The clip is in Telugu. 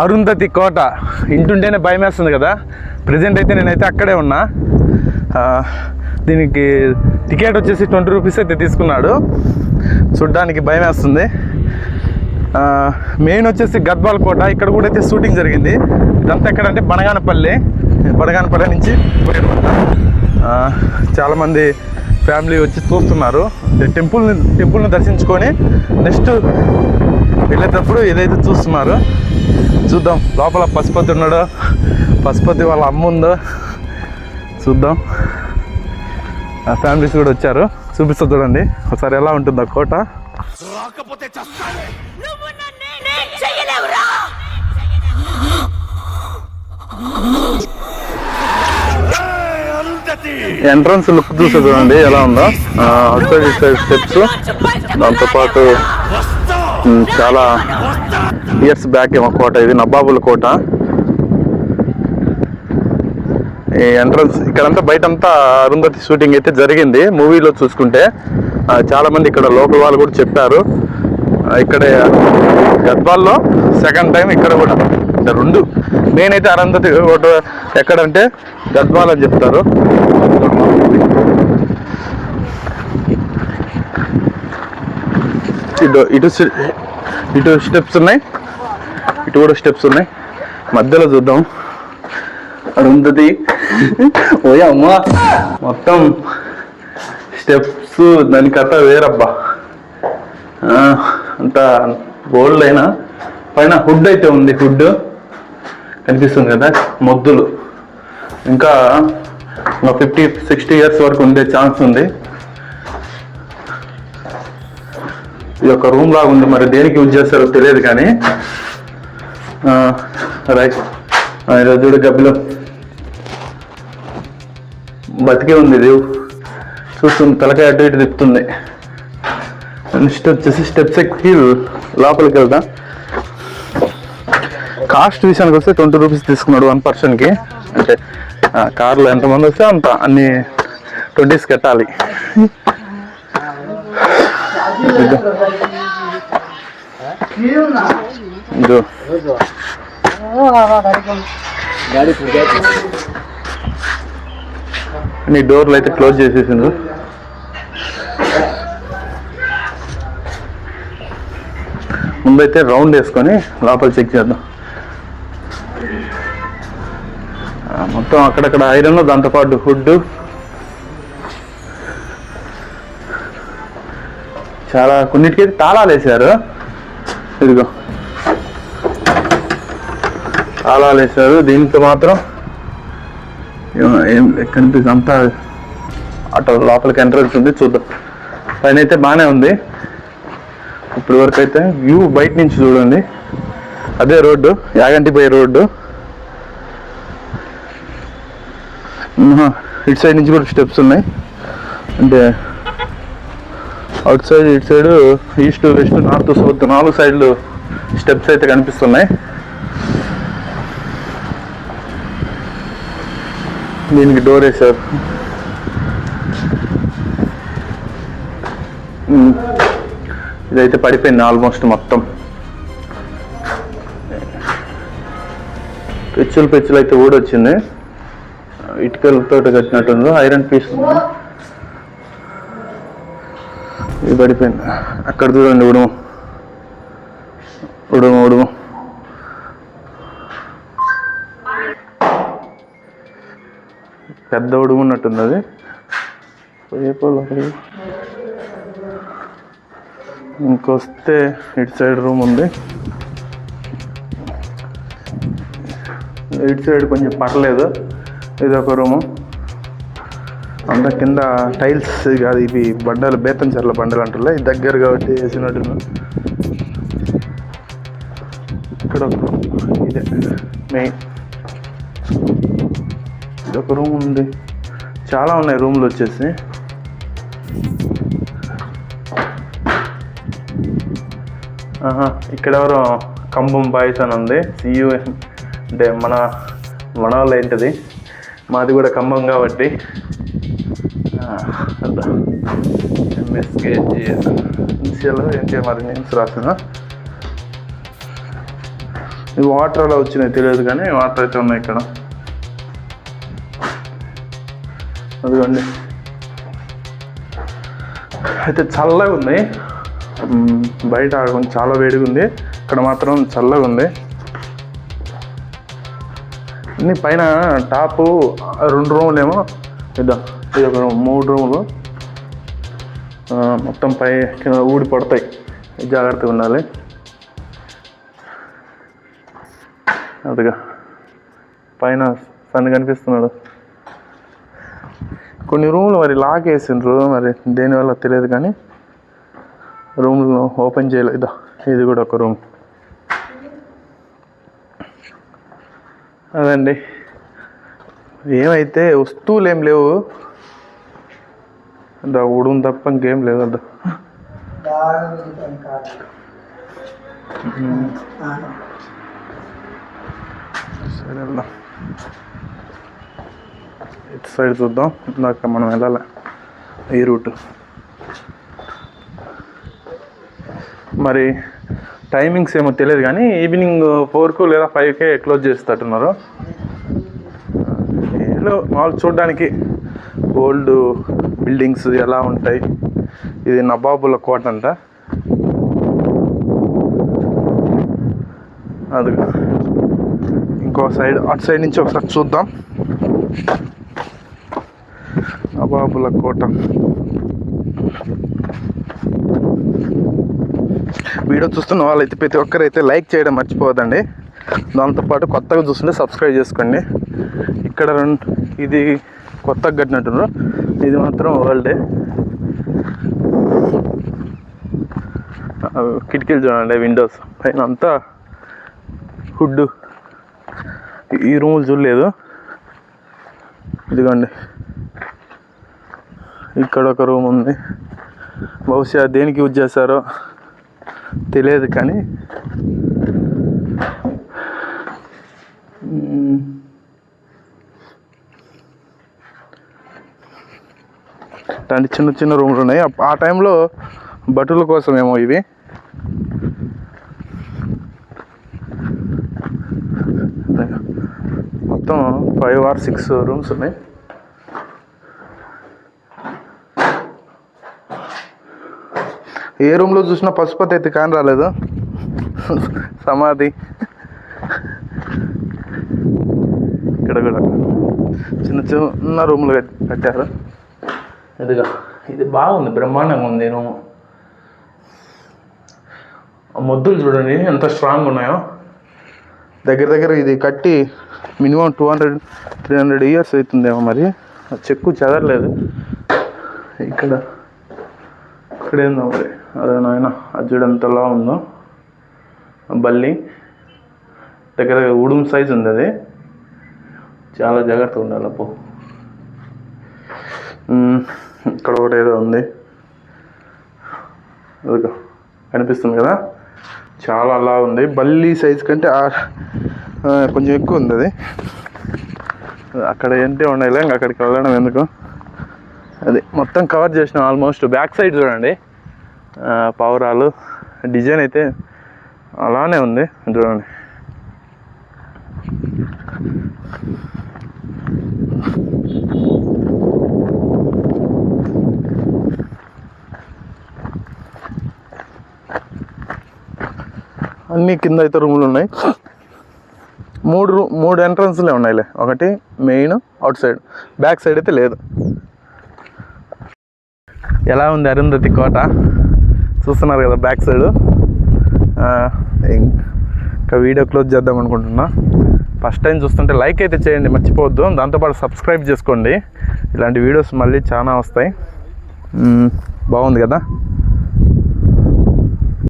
అరుంధతి కోట ఇంటుంటేనే భయం వేస్తుంది కదా. ప్రజెంట్ అయితే నేనైతే అక్కడే ఉన్నా. దీనికి టికెట్ వచ్చేసి ట్వంటీ రూపీస్ అయితే తీసుకున్నాడు. చూడ్డానికి భయం వేస్తుంది. మెయిన్ వచ్చేసి గద్వాల్ కోట. ఇక్కడ కూడా అయితే షూటింగ్ జరిగింది. ఇదంతా ఎక్కడంటే బనగానపల్లి. బనగానపల్లి నుంచి చాలామంది ఫ్యామిలీ వచ్చి చూస్తున్నారు. టెంపుల్ని టెంపుల్ని దర్శించుకొని నెక్స్ట్ వెళ్ళేటప్పుడు ఏదైతే చూస్తున్నారు చూద్దాం. లోపల పశుపతి ఉన్నాడో పశుపతి వాళ్ళ అమ్మ ఉందో చూద్దాం. ఆ ఫ్యామిలీస్ కూడా వచ్చారు. చూపిస్తా చూడండి. ఒకసారి ఎలా ఉంటుంది ఆ కోట. చేయలేవురా! ఎంట్రన్స్ లుక్ చూసి చూడండి ఎలా ఉందో. అవుట్ సైడ్ స్టెప్స్ దాంతోపాటు చాలా ఇయర్స్ బ్యాక్ ఏమో కోట ఇది నవాబుల కోట. ఈ ఎంట్రన్స్ ఇక్కడంతా బయటంతా అరుంధతి షూటింగ్ అయితే జరిగింది. మూవీలో చూసుకుంటే చాలామంది ఇక్కడ లోకల్ వాళ్ళు కూడా చెప్పారు. ఇక్కడే గద్వాల్లో సెకండ్ టైం ఇక్కడ కూడా. అంటే రెండు. నేనైతే అరుంధతి కోట ఎక్కడంటే గద్వాల్ అని చెప్తారు. ఇటు ఇటు ఇటు స్టెప్స్ ఉన్నాయి. ఇటు కూడా స్టెప్స్ ఉన్నాయి. మధ్యలో చూద్దాం. అరుంధతి ఓయ్ అమ్మా మొత్తం స్టెప్స్ దాని కథ వేరబ్బా. అంత గోల్డ్ అయినా. పైన హుడ్ అయితే ఉంది హుడ్. కనిపిస్తుంది కదా మొద్దులు. ఇంకా ఒక ఫిఫ్టీ సిక్స్టీ ఇయర్స్ వరకు ఉండే ఛాన్స్ ఉంది. ఇది ఒక రూమ్ లాగా ఉంది మరి దేనికి యూజ్ చేస్తారో తెలియదు కానీ రైట్ ఈరోజు చూడు గబ్బిలో. బతికే ఉంది దేవు చూస్తుంది తలకాయ అటు ఇటు తిప్పుతుంది. నెక్స్ట్ వచ్చేసి స్టెప్స్ ఎక్కి లోపలికి వెళ్దాం కాస్ట్ విషయానికి వస్తే ట్వంటీ రూపీస్ తీసుకున్నాడు వన్ పర్సన్కి అంటే కారులో కార్లో ఎంతమంది వస్తే అంత అన్ని ట్వంటీస్ కట్టాలి. ఇదో. నీ డోర్లు అయితే క్లోజ్ చేసేసిండు ముందైతే రౌండ్ వేసుకొని లోపల చెక్ చేద్దాం. మొత్తం అక్కడక్కడ ఐరన్ దాంతోపాటు ఫుడ్ చాలా కొన్నిటికైతే తాళాలు వేశారు. ఇదిగో. తాళాలు వేశారు. దీంతో మాత్రం ఏం- కనిపిస్తుంది అంతా అటు లోపలికి ఎంట్రన్స్ ఉంది చూద్దాం. పైన అయితే బాగానే ఉంది. ఇప్పటి వరకు అయితే వ్యూ బయట నుంచి చూడండి. అదే రోడ్డు యాగంటి పోయే రోడ్డు ఇటు సైడ్ నుంచి కూడా స్టెప్స్ ఉన్నాయి. అంటే అవుట్ సైడ్ ఇటు side east west north south నాలుగు సైడ్లు స్టెప్స్ అయితే కనిపిస్తున్నాయి. దీనికి డోర్ వేసారు ఇదైతే పడిపోయింది ఆల్మోస్ట్ మొత్తం. పెచ్చులు పెచ్చులు అయితే ఊడొచ్చింది. ఇటుకలతో కట్టినట్టుంది ఐరన్ పీస్ ఉంది ఇది పడిపోయింది. అక్కడ చూడండి ఉడుము. ఉడుము ఉడుము. పెద్ద ఉడుము ఉన్నట్టుంది అది ఇంకొస్తే ఇటు సైడ్ రూమ్ ఉంది. ఇటు సైడ్ కొంచెం పర్లేదు. ఇది ఒక రూము. అంత కింద టైల్స్ కాదు ఇవి బండలు బేతం చెర్ల బండలు అంటారు ఇది దగ్గర కాబట్టి వేసినట్టు ఇక్కడ ఇదే మెయిన్ ఇది ఒక రూమ్ ఉంది. చాలా ఉన్నాయి రూమ్లు వచ్చేసి. ఆహా, ఇక్కడ ఎవరో కంబం బాయ్స్ అని ఉంది. సియు అంటే మన మన వాళ్ళు ఏంటిది? మాది కూడా ఖమ్మం కాబట్టి. ఎంఎస్కేజీ ఇనిషియల్ ఏంటి మరి నేమ్స్ రాసిన ఇది వాటర్ అలా వచ్చినాయి తెలియదు కానీ వాటర్ అయితే ఉన్నాయి ఇక్కడ. అదిగోండి. అయితే చల్లగా ఉంది. బయట చాలా వేడిగా ఉంది. ఇక్కడ మాత్రం చల్లగా ఉంది. పైన టాపు రెండు రూములు ఏమో ఇద్దాం. ఇది ఒక రూమ్ మూడు రూములు. మొత్తం పై కింద ఊడి పడతాయి. జాగ్రత్తగా ఉండాలి. అదిగా. పైన సన్ కనిపిస్తున్నాడు. కొన్ని రూములు మరి లాక్ వేసిండ్రు మరి దేనివల్ల తెలియదు కానీ రూమ్లను ఓపెన్ చేయలేదు ఇది కూడా ఒక రూమ్. అదండి. ఏమైతే వస్తువులు ఏం లేవు. దా ఉడుం తప్ప ఇంకేం లేదు అద్దా సరే వెళ్దాం ఇటు సైడ్ చూద్దాం. ఇందాక మనం వెళ్ళాలి. ఈ రూట్. మరి టైమింగ్స్ ఏమో తెలియదు కానీ ఈవినింగ్ ఫోర్కు లేదా ఫైవ్కే క్లోజ్ చేస్తుంటున్నారు ఏదో మామూలు చూడడానికి ఓల్డ్ బిల్డింగ్స్ ఎలా ఉంటాయి? ఇది నవాబుల కోట అంట. అది ఇంకో సైడ్ అటు సైడ్ నుంచి ఒకసారి చూద్దాం. నవాబుల కోట. వీడియో చూస్తున్న వాళ్ళైతే ప్రతి ఒక్కరైతే లైక్ చేయడం మర్చిపోవద్దండి. దాంతోపాటు కొత్తగా చూస్తుంటే సబ్స్క్రైబ్ చేసుకోండి. ఇక్కడ రెండు ఇది కొత్తగా కట్టినట్టున్నారు. ఇది మాత్రం ఓల్డే కిటికీలు చూడండి విండోస్. పైన అంతా హుడ్. ఈ రూములు చూడలేదు. ఇదిగోండి. ఇక్కడ ఒక రూమ్ ఉంది. బహుశా దేనికి యూజ్ చేస్తారో తెలియదు కానీ ఇట్లాంటి చిన్న చిన్న రూమ్లు ఉన్నాయి. ఆ- ఆ టైంలో బట్టల కోసం ఏమో ఇవి. మొత్తం ఫైవ్ ఆర్ సిక్స్ రూమ్స్ ఉన్నాయి. ఏ రూమ్లో చూసినా పశుపతి అయితే కానీ రాలేదు. సమాధి. ఇక్కడ కూడా చిన్న చిన్న రూమ్లు కట్టారు. ఇదిగా ఇది బాగుంది బ్రహ్మాండంగా ఉంది నేను ఆ మొద్దులు చూడండి ఎంత స్ట్రాంగ్ ఉన్నాయో. దగ్గర దగ్గర ఇది కట్టి minimum two hundred three hundred years అవుతుందేమో మరి. చెక్కు చెదరలేదు. ఇక్కడ ఇక్కడ ఏందో మరి. అదే నాయన అజ్జుడంతలా ఉందో. బల్లి. దగ్గర దగ్గర ఉడుం సైజ్ ఉంది అది. చాలా జాగ్రత్తగా ఉండాలి అప్పు ఇక్కడ ఒకటి ఏదో ఉంది. అదిగో కనిపిస్తుంది కదా? చాలా అలా ఉంది. బల్లి సైజ్ కంటే కొంచెం ఎక్కువ ఉంది అది. అక్కడ ఏంటి ఉండాలి ఇంకా అక్కడికి వెళ్ళడం ఎందుకు? అది మొత్తం కవర్ చేసినాం ఆల్మోస్ట్ బ్యాక్ సైడ్ చూడండి. పావురాలు. డిజైన్ అయితే అలానే ఉంది చూడండి. అన్నీ కింద అయితే రూములు ఉన్నాయి. మూడు రూ మూడు ఎంట్రన్స్లే ఉన్నాయిలే. ఒకటి main outside. Back side అయితే లేదు. ఎలా ఉంది అరుంధతి కోట? చూస్తున్నారు కదా బ్యాక్ సైడ్. ఇంకా వీడియో క్లోజ్ చేద్దాం అనుకుంటున్నా. ఫస్ట్ టైం చూస్తుంటే లైక్ అయితే చేయండి మర్చిపోవద్దు. దాంతోపాటు సబ్స్క్రైబ్ చేసుకోండి. ఇలాంటి వీడియోస్ మళ్ళీ చాలా వస్తాయి. బాగుంది కదా?